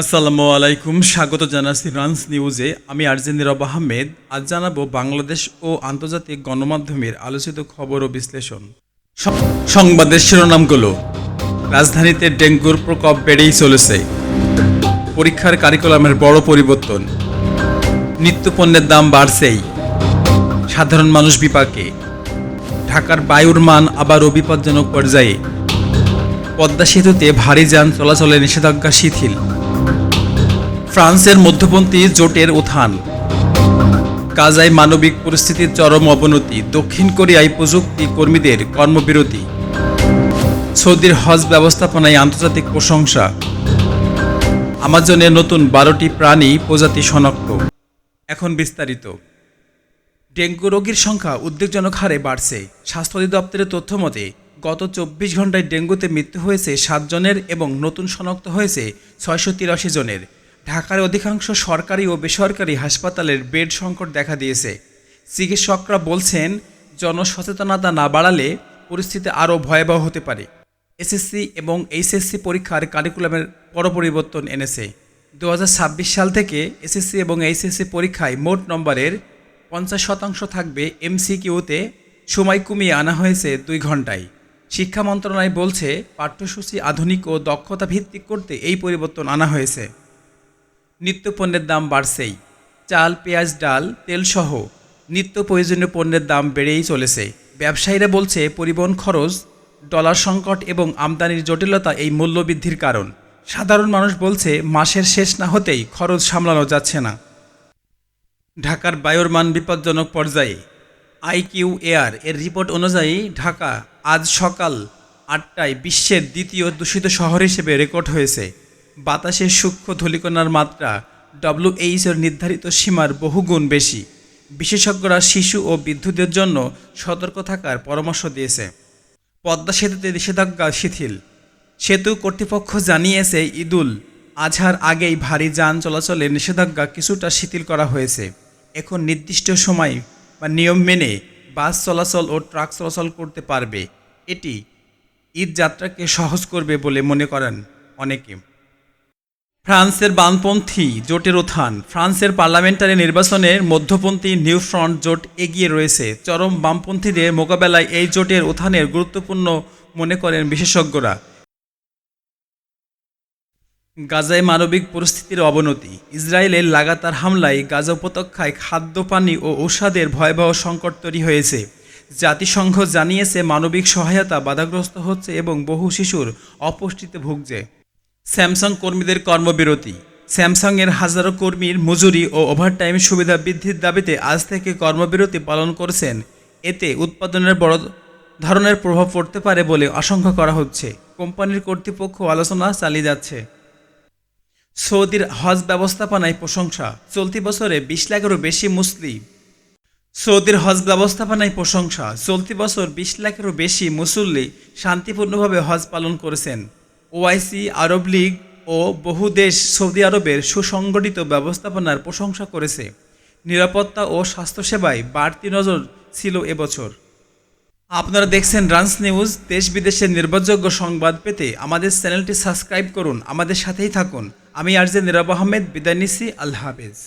আসসালামু আলাইকুম, স্বাগত জানাচ্ছি রান্স নিউজে। আমি আরজেন রব আহমেদ। আজ জানাব বাংলাদেশ ও আন্তর্জাতিক গণমাধ্যমের আলোচিত খবর ও বিশ্লেষণ। সংবাদের শিরোনামগুলো। রাজধানীতে ডেঙ্গুর প্রকোপ বেড়েই চলেছে। পরীক্ষার কারিকুলামের বড় পরিবর্তন। নিত্যপণ্যের দাম বাড়ছেই। সাধারণ মানুষ বিপাকে। ঢাকার বায়ুর মান আবারও বিপজ্জনক পর্যায়ে। পদ্মা সেতুতে ভারী যান চলাচলে নিষেধাজ্ঞা শিথিল। ফ্রান্সের মধ্যপন্থী জোটের উত্থান। গাজায় মানবিক পরিস্থিতির চরম অবনতি, দক্ষিণ কোরিয়ায় প্রযুক্তি কর্মীদের কর্মবিরতি। সৌদির হজ ব্যবস্থাপনায় আন্তর্জাতিক প্রশংসা। আমাজনের নতুন বারোটি প্রাণী প্রজাতি শনাক্ত। এখন বিস্তারিত। ডেঙ্গু রোগীর সংখ্যা উদ্বেগজনক হারে বাড়ছে। স্বাস্থ্য অধিদপ্তরের তথ্য মতে, গত চব্বিশ ঘন্টায় ডেঙ্গুতে মৃত্যু হয়েছে সাতজনের এবং নতুন শনাক্ত হয়েছে ছয়শো তিরাশি জনের। ঢাকার অধিকাংশ সরকারি ও বেসরকারি হাসপাতালের বেড সংকট দেখা দিয়েছে। চিকিৎসকরা বলছেন, জনসচেতনতা না বাড়ালে পরিস্থিতি আরও ভয়াবহ হতে পারে। এসএসসি এবং এইচএসসি পরীক্ষার কারিকুলামের বড় পরিবর্তন এনেছে। দু হাজার ছাব্বিশ সাল থেকে এসএসসি এবং এইচএসসি পরীক্ষায় মোট নম্বরের পঞ্চাশ শতাংশ থাকবে এমসিকিউতে। সময় কমিয়ে আনা হয়েছে দুই ঘন্টায় শিক্ষা মন্ত্রণালয় বলছে, পাঠ্যসূচি আধুনিক ও দক্ষতা ভিত্তিক করতে এই পরিবর্তন আনা হয়েছে। নিত্যপণ্যের দাম বাড়ছেই। চাল, পেঁয়াজ, ডাল, তেলসহ নিত্য প্রয়োজনীয় পণ্যের দাম বেড়েই চলেছে। ব্যবসায়ীরা বলছে, পরিবহন খরচ, ডলার সংকট এবং আমদানির জটিলতা এই মূল্যবৃদ্ধির কারণ। সাধারণ মানুষ বলছে, মাসের শেষ না হতেই খরচ সামলানো যাচ্ছে না। ঢাকার বায়ুর মান বিপজ্জনক পর্যায়ে আইকিউ এয়ার এর রিপোর্ট অনুযায়ী ঢাকা আজ সকাল আটটায় বিশ্বের দ্বিতীয় দূষিত শহর হিসেবে রেকর্ড হয়েছে। বাতাসের সূক্ষ্ম ধূলিকণার মাত্রা ডব্লিউএইচ এর নির্ধারিত সীমার বহুগুণ বেশি। বিশেষজ্ঞরা শিশু ও বিদ্যুতের জন্য সতর্ক থাকার পরামর্শ দিয়েছে। পদ্মা সেতুতে নিষেধাজ্ঞা শিথিল। সেতু কর্তৃপক্ষ জানিয়েছে, ঈদুল আজহার আগেই ভারী যান চলাচলে নিষেধাজ্ঞা কিছুটা শিথিল করা হয়েছে। এখন নির্দিষ্ট সময় বা নিয়ম মেনে বাস চলাচল ও ট্রাক চলাচল করতে পারবে। এটি ঈদ যাত্রাকে সহজ করবে বলে মনে করেন অনেকে। ফ্রান্সের বামপন্থী জোটের উত্থান। ফ্রান্সের পার্লামেন্টারি নির্বাচনের মধ্যপন্থী নিউ ফ্রন্ট জোট এগিয়ে রয়েছে। চরম বামপন্থীদের মোকাবেলায় এই জোটের উত্থানের গুরুত্বপূর্ণ মনে করেন বিশেষজ্ঞরা। গাজায় মানবিক পরিস্থিতির অবনতি। ইসরায়েলের লাগাতার হামলায় গাজা উপত্যকায় খাদ্য, পানি ও ঔষধের ভয়াবহ সংকট তৈরি হয়েছে। জাতিসংঘ জানিয়েছে মানবিক সহায়তা বাধাগ্রস্ত হচ্ছে এবং বহু শিশুর অপুষ্টিতে ভুগছে। স্যামসাং কর্মীদের কর্মবিরতি। স্যামসাংয়ের হাজারো কর্মীর মজুরি ও ওভারটাইম সুবিধা বৃদ্ধির দাবিতে আজ থেকে কর্মবিরতি পালন করছেন। এতে উৎপাদনের বড় ধরনের প্রভাব পড়তে পারে বলে আশঙ্কা করা হচ্ছে। কোম্পানির কর্তৃপক্ষ আলোচনা চালিয়ে যাচ্ছে। সৌদির হজ ব্যবস্থাপনায় প্রশংসা, চলতি বছরে বিশ লাখেরও বেশি মুসলিম। সৌদির হজ ব্যবস্থাপনায় প্রশংসা, চলতি বছর বিশ লাখেরও বেশি মুসল্লি শান্তিপূর্ণভাবে হজ পালন করেছেন। ওআইসি, আরব লীগ ও বহু দেশ সৌদি আরবের সুসংগঠিত ব্যবস্থাপনার প্রশংসা করেছে। নিরাপত্তা ও স্বাস্থ্যসেবায় বাড়তি নজর ছিল এবছর। আপনারা দেখছেন রান্স নিউজ, দেশ বিদেশের নির্ভরযোগ্য সংবাদ পেতে আমাদের চ্যানেলটি সাবস্ক্রাইব করুন। আমাদের সাথেই থাকুন। আমি আরজে নিরাব আহমেদ, বিদায় নিচ্ছি। আল্লাহ হাফেজ।